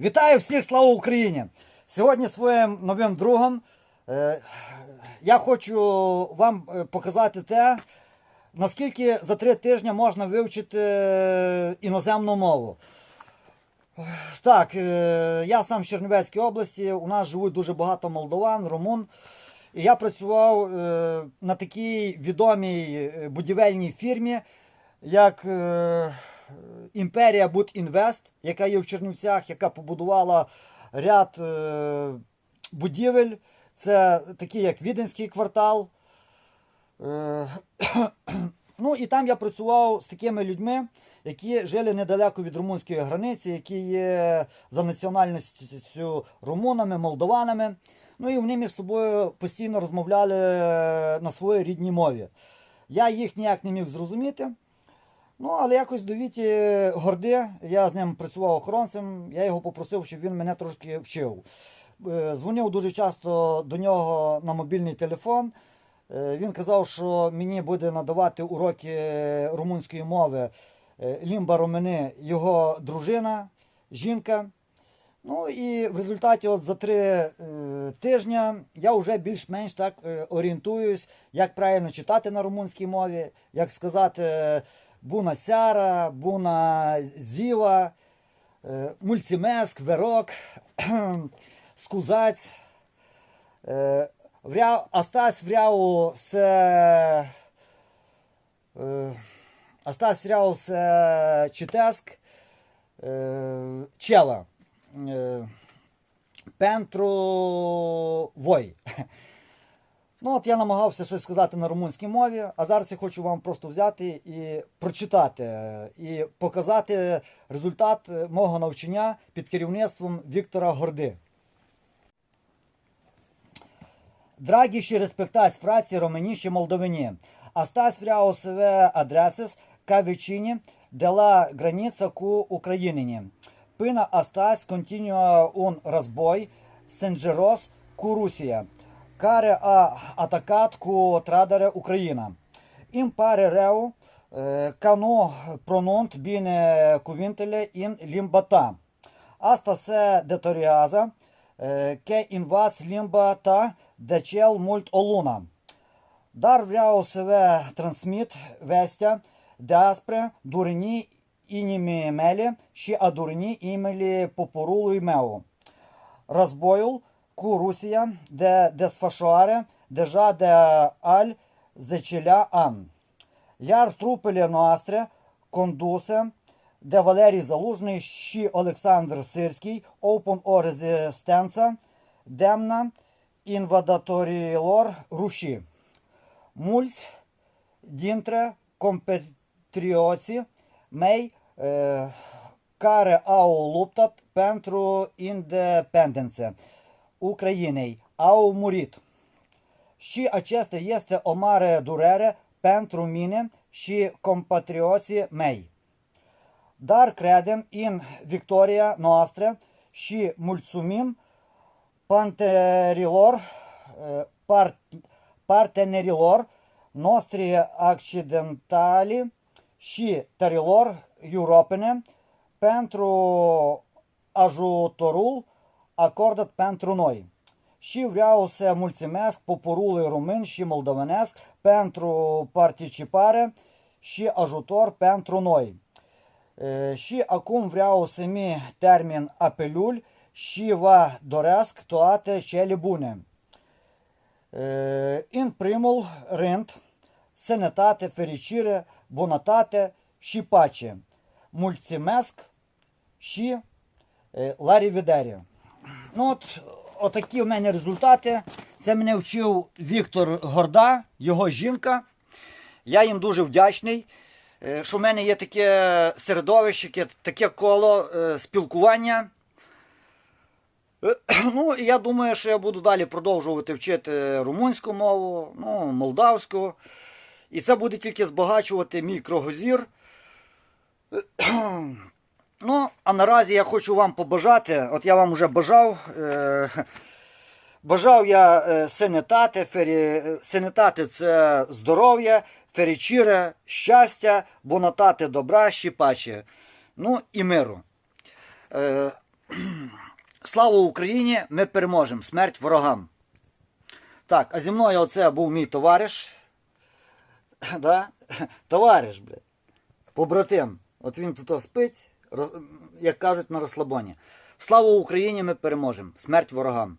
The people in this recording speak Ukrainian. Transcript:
Вітаю всіх, слава Україні! Сьогодні своїм новим другом е, я хочу вам е, показати те, наскільки за три тижні можна вивчити е, іноземну мову. Так, е, я сам з Чернівецької області, у нас живуть дуже багато молдован, румун. І я працював е, на такій відомій е, будівельній фірмі, як е, Імперія Будінвест, яка є в Чернівцях, яка побудувала ряд е, будівель. Це такі, як Віденський квартал. Е, ну і там я працював з такими людьми, які жили недалеко від румунської границі, які є за національністю румунами, молдованами. Ну і вони між собою постійно розмовляли на своїй рідній мові. Я їх ніяк не міг зрозуміти. Ну, але якось до Віті Горди, я з ним працював охоронцем, я його попросив, щоб він мене трошки вчив. Е, Дзвонив дуже часто до нього на мобільний телефон. Е, Він казав, що мені буде надавати уроки румунської мови е, Лімба Ромени, його дружина, жінка. Ну і в результаті от за три е, тижні я вже більш-менш так е, орієнтуюсь, як правильно читати на румунській мові, як сказати е, буна сяра, буна зіва, е, мульцімеск, верок, скузаць. Е, вряв, Астась вряу се е, Астась вряу се читеск чела. Пентру Вой. Ну, от я намагався щось сказати на румунській мові, а зараз я хочу вам просто взяти і прочитати, і показати результат мого навчання під керівництвом Віктора Горди. Dragi și respectați frații români și moldoveni, astăzi vreau să vă adresez ca vecini de la graniță cu ucrainenii. Până astăzi continuă un care a atacat cu trădare Ucraina. Îmi pare rău eh, că nu pronunț bine cuvintele în limba ta. Asta se datorează eh, că învaț limba ta de cel mult o lună. Dar vreau să vă transmit vestea despre durinii inimii mele și a durinii inimile poporului meu. Războiul cu Rusia de desfășoare deja de al 10 an. Iar trupele noastre conduse de Valerii Zaluzny și Alexandru Sirski opun o rezistență demnă invadatorilor ruși. Mulți dintre compatrioții mei eh, care au luptat pentru independență Ucrainei au murit. Și acesta este o mare durere pentru mine și compatrioții mei. Dar credem în victoria noastră și mulțumim partenerilor, eh, par, partenerilor noștri accidentali și țărilor europene pentru ajutorul acordat pentru noi. Și vreau să mulțumesc poporului român și moldovenesc pentru participare și ajutor pentru noi. E, Și acum vreau să-mi termin apelul și vă doresc toate cele bune. E, În primul rând, sănătate, fericire, bunătate și pace. Mulțumesc și е, la revedere. Ну от, отакі в мене результати. Це мене вчив Віктор Горда, його жінка. Я їм дуже вдячний, е, що в мене є таке середовище, таке коло е, спілкування. Е, Ну, і я думаю, що я буду далі продовжувати вчити румунську мову, ну, молдавську. І це буде тільки збагачувати мій кругозір. Ну, а наразі я хочу вам побажати. От я вам вже бажав. Е, Бажав я е, синетати. Фері... Е, синетати це здоров'я, ферічіре, щастя, бонатати добра, щіпачі, ну і миру. Е, Слава Україні! Ми переможемо! Смерть ворогам. Так, а зі мною оце був мій товариш. Да? Товариш, блядь, побратим. От він тут спить як кажуть, на розслабоні. Слава Україні! Ми переможемо! Смерть ворогам!